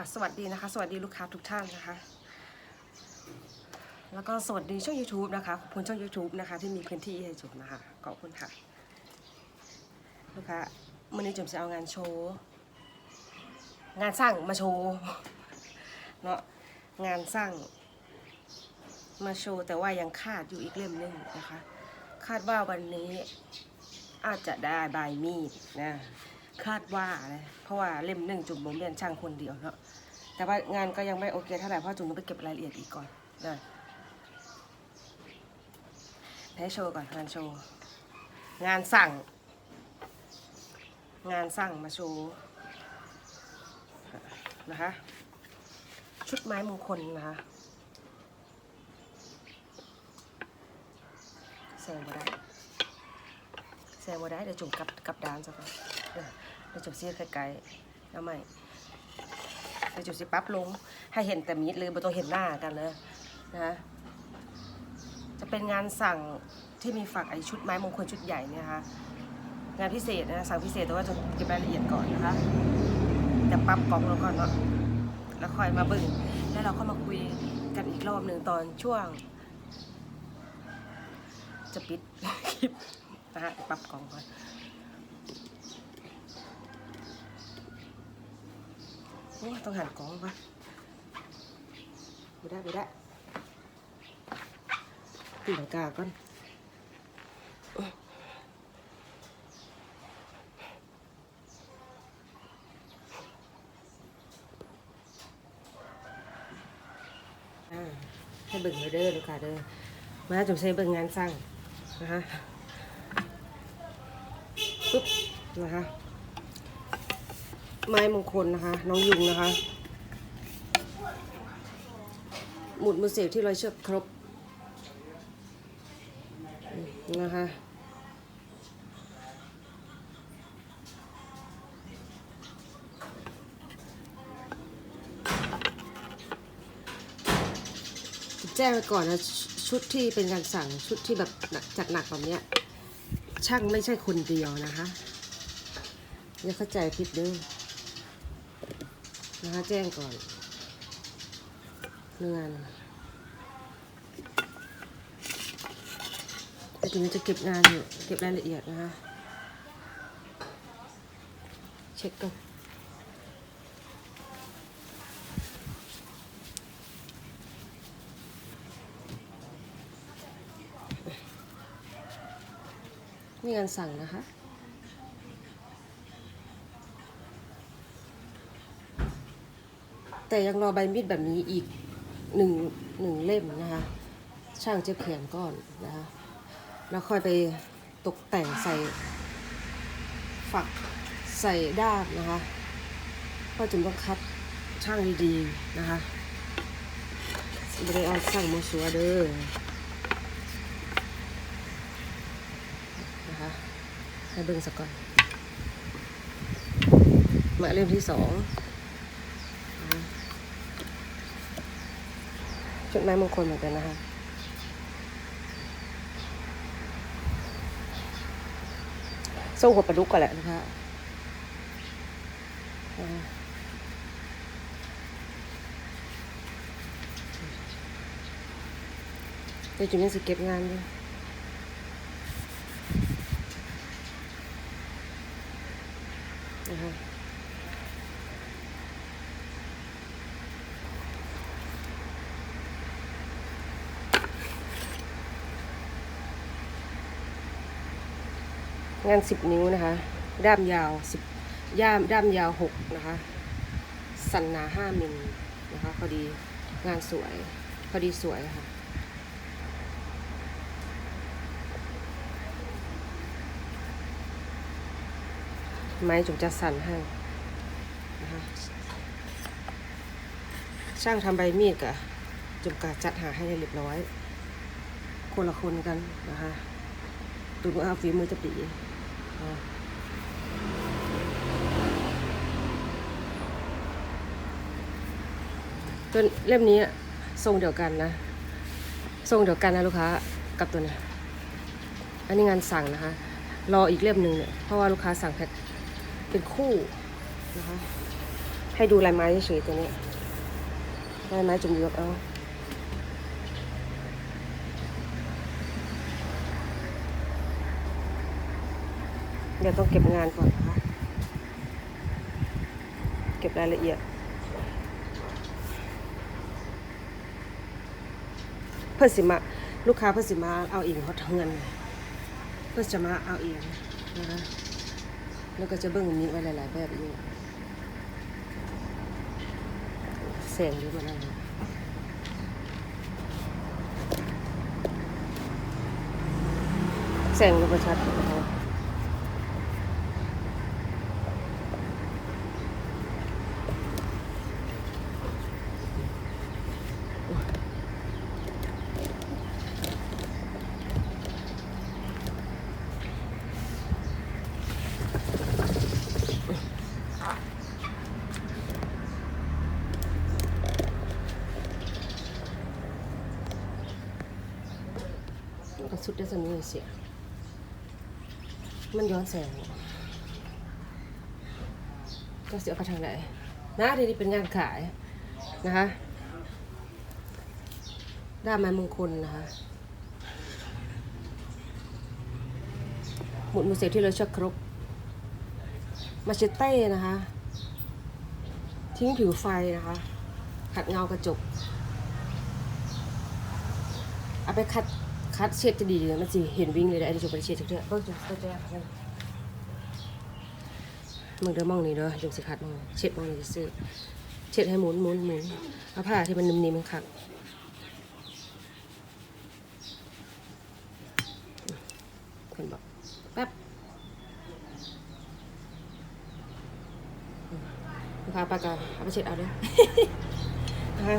ค่ะ สวัสดีนะคะ สวัสดีลูกค้าทุกท่านนะคะ แล้วก็สวัสดีช่อง YouTube นะคะ ขอบคุณช่อง YouTube นะคะ ที่มีพื้นที่ให้จุ่มนะคะ ขอบคุณค่ะ ลูกค้ามื่อนี้จุ่มจะเอางานโชว์ งานสร้างมาโชว์ เนาะงานสร้างมาโชว์แต่ว่ายังขาดอยู่อีกเล่มหนึงนะคะ คาดว่าวันนี้อาจจะได้ใบมีดนะ คาดว่านะเพราะว่าเล่มหนึ่งจุ่มผมเรียนช่างคนเดียวเนาะแต่ว่างานก็ยังไม่โอเคเท่าไหร่เพราะจุ่มต้องไปเก็บรายละเอียดอีกก่อนนะให้โชว์ก่อนงานโชว์งานสั่ง งานสั่งมาโชว์นะคะชุดไม้มงคลนะคะแซงมาได้แซงมาได้เดี๋ยวจุ่มกลับกลับด้านซะก่อน เออเดี๋ยวจุ่มซีดไกลๆแล้วไม่เดี๋ยวจุ่มซีปั๊บลง ให้เห็นแต่มีดเลยไม่ต้องเห็นหน้ากันเลยนะจะเป็นงานสั่งที่มีฝักไอชุดไม้มงคลชุดใหญ่เนี่ยนะคะงานพิเศษนะสั่งพิเศษแต่ว่าจะเก็บรายละเอียดก่อนนะคะจะปั๊บกล่องแล้วก่อนเนาะแล้วค่อยมาบึ้งแล้วเราเข้ามาคุยกันอีกรอบหนึ่งตอนช่วง จะปิดคลิปนะฮะปรับกล่องก่อน โอ้ยต้องหันกล่องก่อนไม่ได้ไม่ได้ตีหลังกาก่อนอ่าให้เบิ่งเลยเด้อลูกค้าเด้อมาจุ่มใส่เบิ่งงานสร้างนะคะปุ๊บนะคะ ไม้มงคลนะคะ น้องยุงนะคะ หมุดมือเสียบที่ร้อยเชือกครบนะคะแจ้งไว้ก่อนนะชุดที่เป็นการสั่งชุดที่แบบจัดหนักแบบเนี้ยช่างไม่ใช่คนเดียวนะคะอย่าเข้าใจผิดเด้อ นะคะแจ้งก่อนเรื่องานแต่ทีนี้จะเก็บงานอยู่เก็บรายละเอียดนะคะ เช็คก่อนมีงานสั่งนะคะ แต่ยังรอใบมีดแบบนี้อีกหนึ่งหนึ่งเล่มนะคะ ช่างจะเขียนก่อนนะคะแล้วค่อยไปตกแต่งใส่ฝักใส่ด้ามนะคะก็จึงต้องคัดช่างดีๆนะคะไม่ได้เอาช่างมาสัวเด้อนะคะให้เบิ่งสักก่อนมาเล่มที่สอง ชุดไม้มงคลเหมือนกันนะคะสู้หัวปลาดุกก่อนแหละนะคะเดี๋ยวจุ๋มยังสิเก็บงานด้วยนะคะ งานสิบนิ้วนะคะ ด้ามยาวสิบย่ามด้ามยาวหกนะคะ สันหนาห้ามิลนะคะพอดีงานสวยพอดีสวยค่ะไม้จุงจะสั่นให้นะคะช่างทำใบมีดกะจุงกะจัดหาให้เรียบร้อย คนละคนกันนะคะดูว่าฝีมือจะดี ตัวเล่มนี้ทรงเดียวกันนะ ทรงเดียวกันนะลูกค้ากับตัวนี้ อันนี้งานสั่งนะคะ รออีกเล่มหนึ่งเนี่ย เพราะว่าลูกค้าสั่งแพ็คเป็นคู่นะคะ ให้ดูลายไม้เฉยๆตัวนี้ลายไม้จุ่มยกเอา เดี๋ยวต้องเก็บงานก่อนนะคะ เก็บรายละเอียด เพื่อสิมา ลูกค้าเพื่อสิมาเอาเองเขาทำเงิน เพื่อจะมาเอาเองนะคะแล้วก็จะเบิ่งมีไว้หลาย ๆ แบบอยู่แสงอยู่บนนั้นแสงก็ประชัด มันก็สุดได้สำนี้เสีย มันย้อนแสงก็เสียไปทางไหนนะทีนี้เป็นงานขายนะคะด้ามไม้มงคลนะคะหมุดมือเสียที่เราชักครกมาเชเต้นะคะ ทิ้งผิวไฟนะคะ ขัดเงากระจก เอาไปคัด คัดเช็ดจะดีเลยมันสิเห็นวิ่งเลยได้ไอ้ที่จุกไปเช็ดเถอะเบิ่งจุกไปแจ้งมึงเด้อมองนี่เด้อจุกสิคัดมองเช็ดมองนี่ซื้อเช็ดให้หมุนหมุนหมุนเอาผ้าที่มันนิ่มๆมันขัดคนบอกแป๊บลูกค้าปากกาเอาไปเช็ดเอาเด้อนะ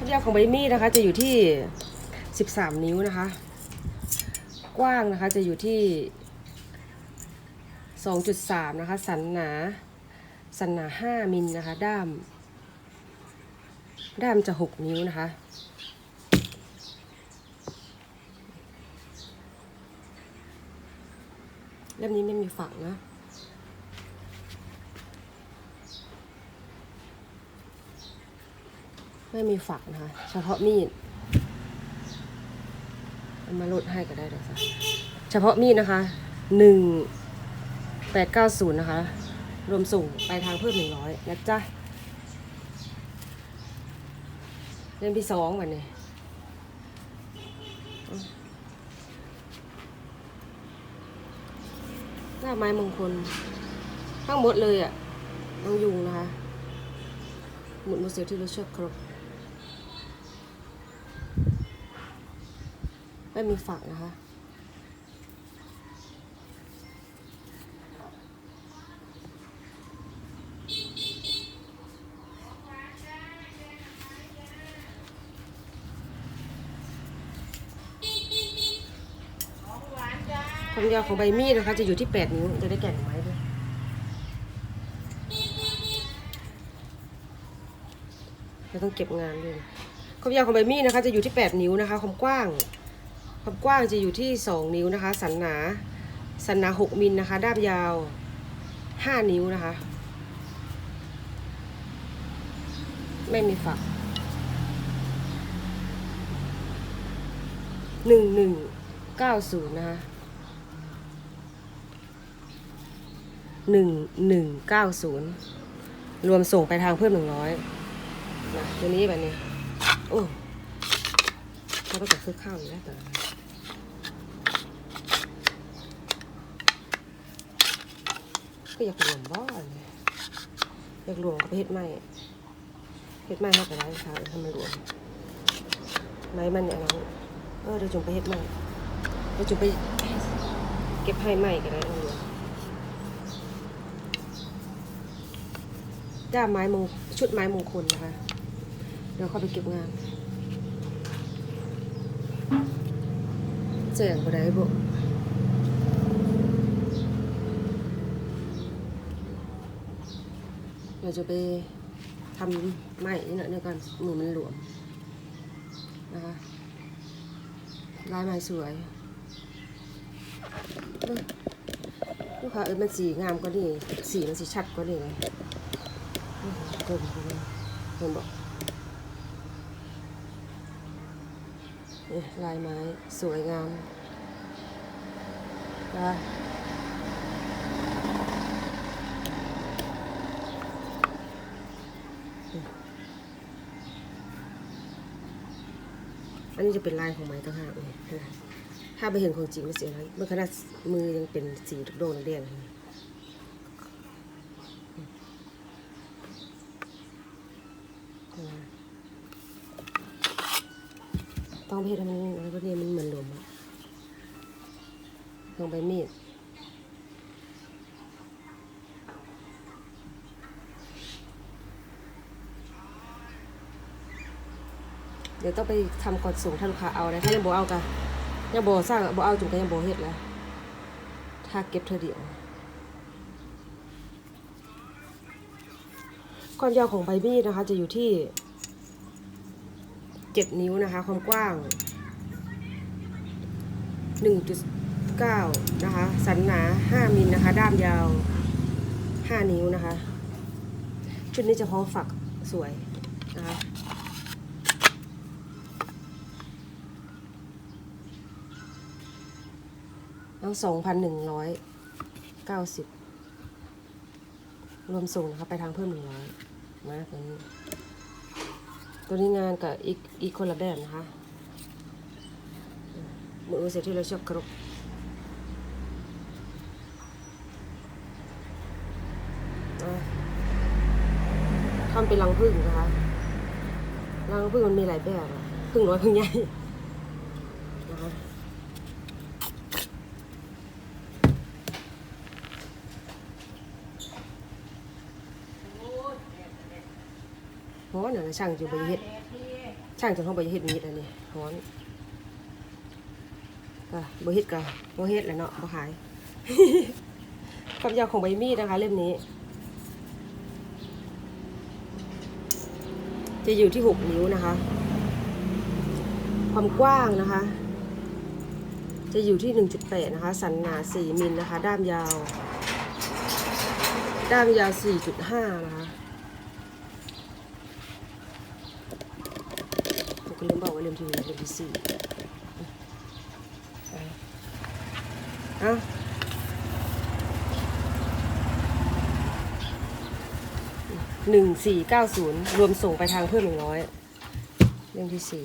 คะความยาวของใบมีดนะคะ จะอยู่ที่ 13 นิ้วนะคะ กว้างนะคะจะอยู่ที่ 2.3 นะคะ สันหนา สันหนา 5 มิลนะคะ ด้าม ด้ามจะ 6 นิ้วนะคะเล่มนี้ไม่มีฝักนะ ไม่มีฝักนะคะ เฉพาะมีดมาลดให้ก็ได้เดี๋ยวสัเฉพาะมีดนะคะหนึ่งแปดเก้าศูนย์นะคะ รวมส่งไปทางเพิ่มหนึ่งร้อยนะจ๊ะเล่มที่สองวันนี้หน้าไม้มงคลทั้งหมดเลยอะต้องยุงนะคะ หมุดมือเสียที่เราเชือกครบ ไม่มีฝักนะคะ ความยาวของใบมีดนะคะ จะอยู่ที่ 8 นิ้ว จะได้แก่นไม้ด้วยเราต้องเก็บงานด้วยความยาวของใบมีดนะคะ จะอยู่ที่ 8 นิ้วนะคะ ความกว้าง ความกว้างจะอยู่ที่ 2 นิ้วนะคะ สันหนา สันหนา 6มิลนะคะ ด้ามยาว 5 นิ้วนะคะ ไม่มีฝักหนึ่งหนึ่งเก้าศูนย์นะคะหนึ่งหนึ่งเก้าศูนย์รวมส่งไปทางเพิ่มหนึ่งร้อยนะตัวนี้แบบนี้ โอ้เขาก็จะซื้อข้าวอยู่แล้วแต่ ก็อยากรวมบ้านอยากรวมกับเฮ็ดไม้เฮ็ดไม้ให้ก็ได้ค่ะให้มันรวมไม้มันอย่างนั้นเออเดี๋ยวจุ่มไปเฮ็ดไม้เดี๋ยวจุ่มไปเก็บให้ไม้ก็ได้เอารวมด้าไม้มงชุดไม้มงคลนะคะ เดี๋ยวเข้าไปเก็บงานเสียงก็ได้บ่ เดี๋ยวจะไปทำไม้นี่หน่อยเดียวกันหนูมันหลวมนะคะลายไม้สวยลูกค้าเออมันสีงามกว่านี่สีมันสีชัดกว่านี่เพิ่มเพิ่มเพิ่มบอกนี่ลายไม้สวยงามนะ อันนี้จะเป็นลายของไม้ต่างหากเลยถ้าไปเห็นของจริงมันเสียอะไรเมื่อขนาดมือยังเป็นสีโดนแดงๆเลยต้องเห็นทำนี้อะไรพวกนี้มันเหมือนหลมอะลงไปมีด เดี๋ยวต้องไปทำก่อนส่งถ้าลูกค้าเอานะถ้ายังบ่เอากะยังบ่สร้างบ่เอาจุงก็ยังบ่เฮ็ดแล้วถ้าเก็บเธอเดียวความยาวของใบมีดนะคะ จะอยู่ที่เจ็ดนิ้วนะคะ ความกว้างหนึ่งจุดเก้านะคะ สันหนาห้ามิลนะคะ ด้ามยาวห้านิ้วนะคะ ชุดนี้จะพร้อมฝักสวยนะคะ ทั้งสองพันหนึ่งร้อยเก้าสิบรวมส่งนะคะไปทางเพิ่มหนึ่งร้อยมาตัวนี้ ตัวนี้งานกับอีกอีกคนละแบบนะคะมือเสร็จที่เราชอบกรุบทำเป็นรังผึ้งนะคะรังผึ้งมันมีหลายแบบผึ้งน้อยผึ้งใหญ่นะคะ ฮ้ อช่างจะไปเฮ็ดช่างจะเข้าไปเฮ็ดมีดอันนี้ฮ้อนก็บ่เฮ็ดก็บ่เฮ็ดแหละเนาะบ่ขายความยาวของใบมีดนะคะ เล่มนี้ จะอยู่ที่หกนิ้วนะคะ ความกว้างนะคะ จะอยู่ที่หนึ่งจุดแปดนะคะ สันหนาสี่มิลนะคะ ด้ามยาว ด้ามยาวสี่จุดห้านะคะ ผมก็ลืม บอกว่าเล่มที่หนึ่งเล่มที่สี่เอาหนึ่งสี่เก้าศูนย์รวมส่งไปทางเพิ่มหนึ่งร้อยเล่มที่สี่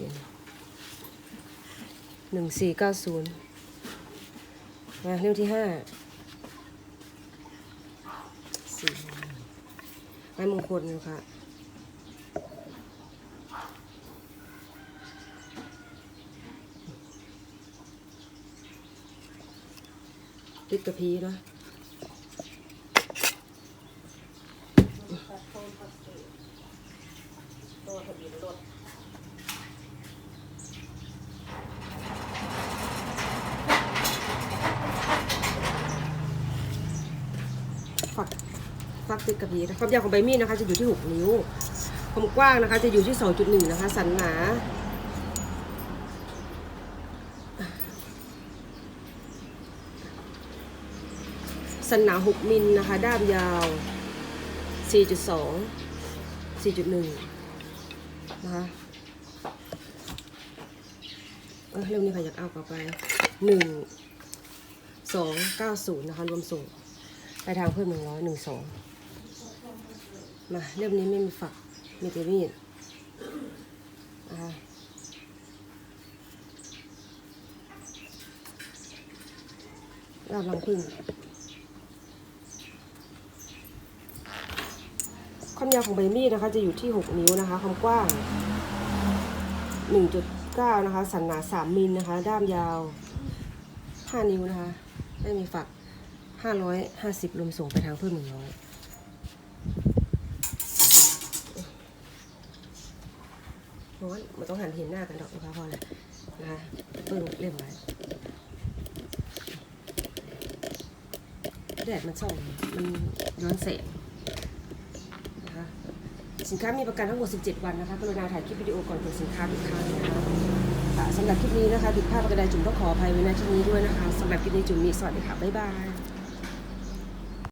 หนึ่งสี่เก้าศูนย์มาเล่มที่ห้าสี่ไม้มงคลนะคะ ติดกะพีนะฝักฝักติดกระพีนะความยาวของใบมีดนะคะจะอยู่ที่ 6 นิ้ว ความกว้างนะคะจะอยู่ที่ 2.1 นะคะ สันหนา สันหนา 6 มิลนะคะ ด้ามยาว 4.2 4.1 นะคะเเริ่มนี้ค่ะอยากเอากลับไป 1 2 9 0 นะคะ รวมส่งไปทางเพิ่ม100 1 2มาเล่มนี้ไม่มีฝัก มีแต่มีดนะคะรอบรังพึ่ง ความยาวของใบมีดนะคะ จะอยู่ที่ 6 นิ้วนะคะ ความกว้าง 1.9 นะคะ สันหนา 3 มิลนะคะ ด้ามยาว 5 นิ้วนะคะไม่มีฝัก 550รวมส่งไปทางเพิ่ม100เพราะว่ามันต้องหันเห็นหน้ากันดอกนะคะพอแล้วนะคะเพิ่งเล่มไว้แดดมันส่องมันย้อนแสง สินค้ามีประกันทั้งหมด 17 วันนะคะกรุณาถ่ายคลิปวิดีโอก่อนกดสินค้าทุกครั้งนะคะสำหรับคลิปนี้นะคะผิดพลาดประการใดจุ๋มต้องขออภัยไว้ณที่นี้ด้วยนะคะสำหรับคลิปนี้จุ๋มมีสวัสดีค่ะบ๊ายบาย